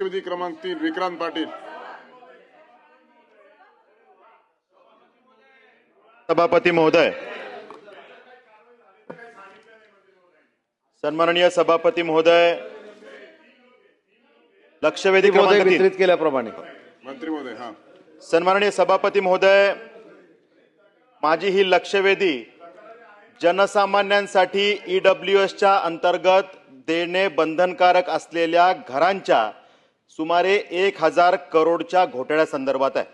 लक्षवेधी क्रमांक तीन विक्रांत पाटील. सभापती महोदय. सन्माननीय सभापती महोदय. लक्षवेधी महोदय. वितरित केल्याप्रमाणे. मंत्री महोदय हा. सन्माननीय सभापती महोदय माझी ही लक्षवेधी जनसामान्यांसाठी ईडब्ल्यू एसच्या अंतर्गत देणे बंधनकारक असलेल्या घरांच्या सुमारे एक हजार करोडच्या घोटाळ्यासंदर्भात आहे.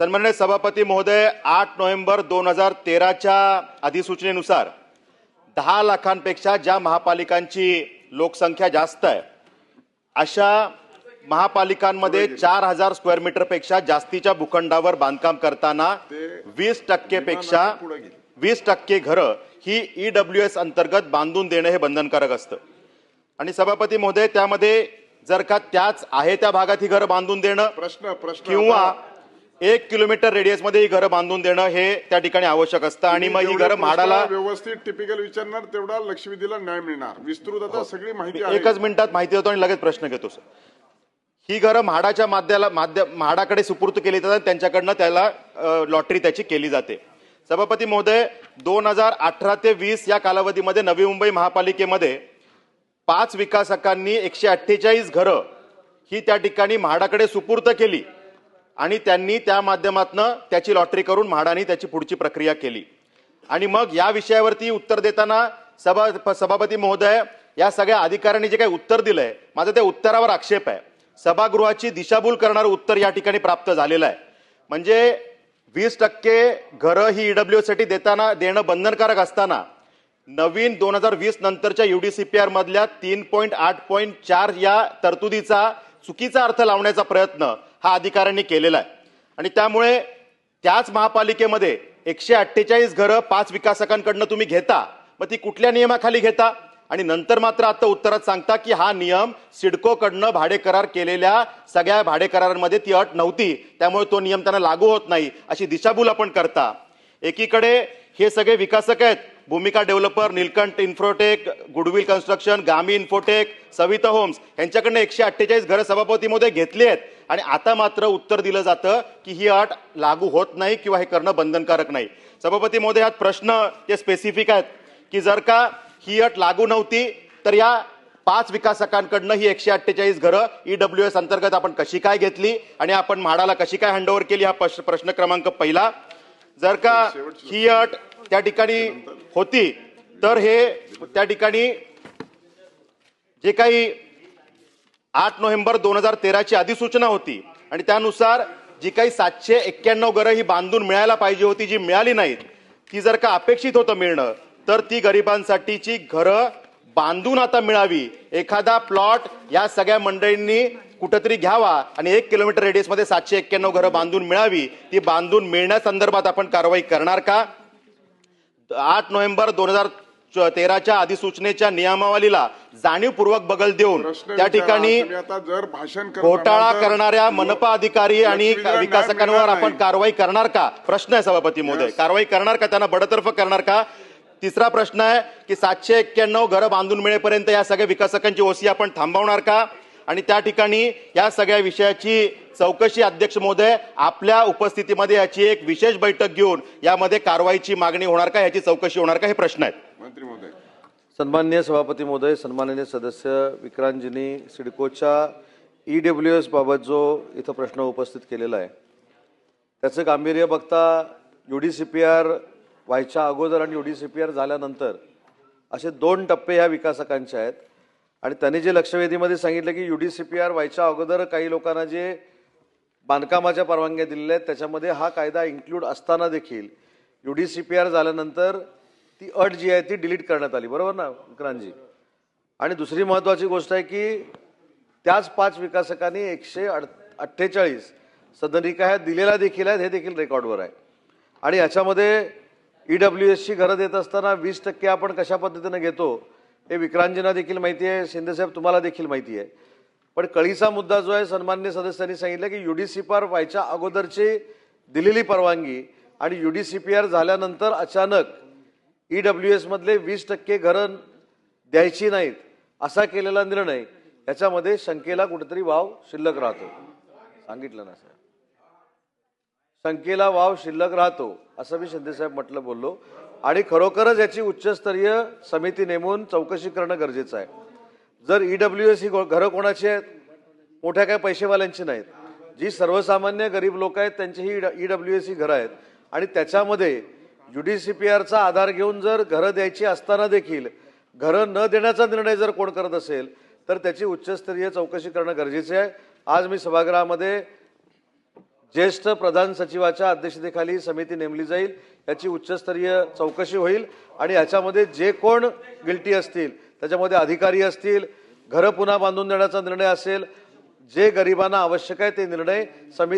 सन्माननीय सभापती महोदय आठ नोव्हेंबर दोन हजार तेराच्या अधिसूचनेनुसार दहा लाखांपेक्षा ज्या महापालिकांची लोकसंख्या जास्त आहे अशा महापालिकांमध्ये चार हजार स्क्वेअर मीटरपेक्षा जास्तीच्या भूखंडावर बांधकाम करताना वीस टक्केपेक्षा वीस टक्के घरं ही ईडब्ल्यू एस अंतर्गत बांधून देणं हे बंधनकारक असतं. आणि सभापती महोदय त्यामध्ये जर का त्याच आहे त्या भागात ही घरं बांधून देणं प्रश्न प्रश्न किंवा एक किलोमीटर रेडियसमध्ये ही घरं बांधून देणं हे त्या ठिकाणी आवश्यक असतं आणि मग ही घरं म्हाडाला व्यवस्थित टिपिकल विचारणार तेवढा लक्षवेधीला न्याय मिळणार. विस्तृत आता सगळी माहिती आहे. हो. एकच मिनिटात माहिती देतो आणि लगेच प्रश्न घेतो सर. ही घरं म्हाडाच्या माध्यला माध्य म्हाडाकडे सुपूर्त केली जातात त्यांच्याकडनं त्याला लॉटरी त्याची केली जाते. सभापती महोदय दोन हजार अठरा ते वीस या कालावधीमध्ये नवी मुंबई महापालिकेमध्ये पाच विकासकांनी एकशे अठ्ठेचाळीस घरं ही त्या ठिकाणी म्हाडाकडे सुपूर्त केली आणि त्यांनी त्या माध्यमातनं त्याची लॉटरी करून म्हाडाने त्याची पुढची प्रक्रिया केली. आणि मग या विषयावरती उत्तर देताना सभा सभापती महोदय या सगळ्या अधिकाऱ्यांनी जे काही उत्तर दिलंय माझं त्या उत्तरावर आक्षेप आहे. सभागृहाची दिशाभूल करणारं उत्तर या ठिकाणी प्राप्त झालेलं आहे. म्हणजे वीस टक्के घरं ही ईडब्ल्यूसाठी देताना देणं बंधनकारक असताना नवीन दोन हजार वीस नंतरच्या युडीसीपीआर मधल्या तीन पॉईंट आठ पॉईंट चार या तरतुदीचा चुकीचा अर्थ लावण्याचा प्रयत्न हा अधिकाऱ्यांनी केलेला आहे. आणि त्यामुळे त्याच महापालिकेमध्ये एकशे अठ्ठेचाळीस घरं पाच विकासकांकडनं तुम्ही घेता मग ती कुठल्या नियमाखाली घेता? आणि नंतर मात्र आता उत्तरात सांगता की हा नियम सिडकोकडनं भाडे करार केलेल्या सगळ्या भाडे करारांमध्ये ती अट नव्हती त्यामुळे तो नियम त्यांना लागू होत नाही अशी दिशाभूल आपण करता. एकीकडे हे सगळे विकासक आहेत. भूमिका developer Neelkanth Infotech Goodwill Construction Gami Infotech Savita Homes यांच्याकडनं एकशे अठ्ठेचाळीस घरं सभापतीमध्ये घेतली आहेत. आणि आता मात्र उत्तर दिलं जातं की ही अट लागू होत नाही किंवा हे करणं बंधनकारक नाही. सभापती महोदय यात प्रश्न ते स्पेसिफिक आहेत की जर का ही अट लागू नव्हती तर या पाच विकासकांकडनं ही एकशे अठ्ठेचाळीस घरं ईडब्ल्यू एस अंतर्गत आपण कशी काय घेतली आणि आपण म्हाडाला कशी काय हँडओव्हर केली हा प्रश्न प्रश्न क्रमांक पहिला. जर का ही अट त्या ठिकाणी होती. तर हे त्या ठिकाणी जे काही आठ नोव्हेंबर दोन हजार तेराची अधिसूचना होती आणि त्यानुसार जी काही सातशे एक्क्याण्णव घरं ही बांधून मिळायला पाहिजे होती जी मिळाली नाहीत ती जर का अपेक्षित होतं मिळणं तर ती गरिबांसाठीची घरं बांधून आता मिळावी. एखादा प्लॉट या सगळ्या मंडळींनी कुठंतरी घ्यावा आणि एक किलोमीटर रेडियसमध्ये सातशे एक्क्याण्णव घरं बांधून मिळावी. ती बांधून मिळण्यासंदर्भात आपण कारवाई करणार का? आठ नोव्हेंबर दोन हजार तेराच्या अधिसूचनेच्या नियमावलीला जाणीवपूर्वक बगल देऊन त्या. ठिकाणी घोटाळा करणाऱ्या मनपा अधिकारी आणि विकासकांवर आपण. कारवाई करणार का? प्रश्न आहे सभापती महोदय. कारवाई करणार का? त्यांना बडतर्फ करणार का? तिसरा प्रश्न आहे की सातशे एक्क्याण्णव घरं बांधून मिळेपर्यंत या सगळ्या विकासकांची ओसी आपण थांबवणार का? आणि त्या ठिकाणी या सगळ्या विषयाची चौकशी अध्यक्ष महोदय आपल्या उपस्थितीमध्ये याची एक विशेष बैठक घेऊन यामध्ये कारवाईची मागणी होणार का याची चौकशी होणार का हे प्रश्न आहेत. मंत्री महोदय. सन्माननीय सभापती महोदय सन्माननीय सदस्य विक्रांतजींनी सिडकोच्या ई डब्ल्यू एस बाबत जो इथं प्रश्न उपस्थित केलेला आहे त्याचं गांभीर्य बघता U D C P R व्हायच्या अगोदर आणि U D C P R झाल्यानंतर असे दोन टप्पे ह्या विकासकांचे आहेत. आणि त्यांनी जे लक्षवेधीमध्ये सांगितलं की U D C P R व्हायच्या अगोदर काही लोकांना जे बांधकामाच्या परवानग्या दिलेल्या आहेत त्याच्यामध्ये हा कायदा इन्क्लूड असताना देखील U D C P R झाल्यानंतर ती अट जी आहे ती डिलीट करण्यात आली. बरोबर ना विक्रांतजी? आणि दुसरी महत्त्वाची गोष्ट आहे की त्याच पाच विकासकांनी एकशे अठ्ठेचाळीस सदनिका ह्या दिलेल्या देखील आहेत हे देखील रेकॉर्डवर आहे. आणि याच्यामध्ये ई डब्ल्यू एसची घरं देत असताना वीस टक्के आपण कशा पद्धतीनं घेतो हे विक्रांजीना देखील माहिती आहे शिंदेसाहेब तुम्हाला देखील माहिती आहे. पण कळीचा मुद्दा जो आहे सन्मान्य सदस्यांनी सांगितलं की युडीसीपीआर आर व्हायच्या अगोदरची दिलेली परवानगी आणि युडीसीपीआर आर झाल्यानंतर अचानक ई डब्ल्यू एसमधले वीस टक्के घरं द्यायची नाहीत असा केलेला निर्णय याच्यामध्ये शंकेला कुठेतरी वाव शिल्लक राहतो. सांगितलं ना साहेब. शंकेला वाव शिल्लक राहतो असं मी शिंदेसाहेब म्हटलं बोललो. आणि खरोखरच याची उच्चस्तरीय समिती नेमून चौकशी करणं गरजेचं आहे. जर ई डब्ल्यू एस ही घरं कोणाची आहेत? मोठ्या काय पैसेवाल्यांची नाहीत. जी सर्वसामान्य गरीब लोक आहेत त्यांची ही डब्ल्यू एस ही घरं आहेत. आणि त्याच्यामध्ये यू डी सी पी आरचा आधार घेऊन जर घरं द्यायची असताना देखील घरं न देण्याचा निर्णय जर कोण करत असेल तर त्याची उच्चस्तरीय चौकशी करणं गरजेचे आहे. आज मी सभागृहामध्ये ज्येष्ठ प्रधान सचिवाच्या अध्यक्षतेखाली समिती नेमली जाईल. याची उच्चस्तरीय चौकशी होईल आणि याच्यामध्ये जे कोण गिल्टी असतील त्याच्यामध्ये अधिकारी असतील घरं पुन्हा बांधून देण्याचा निर्णय असेल जे गरिबांना आवश्यक आहे ते निर्णय समिती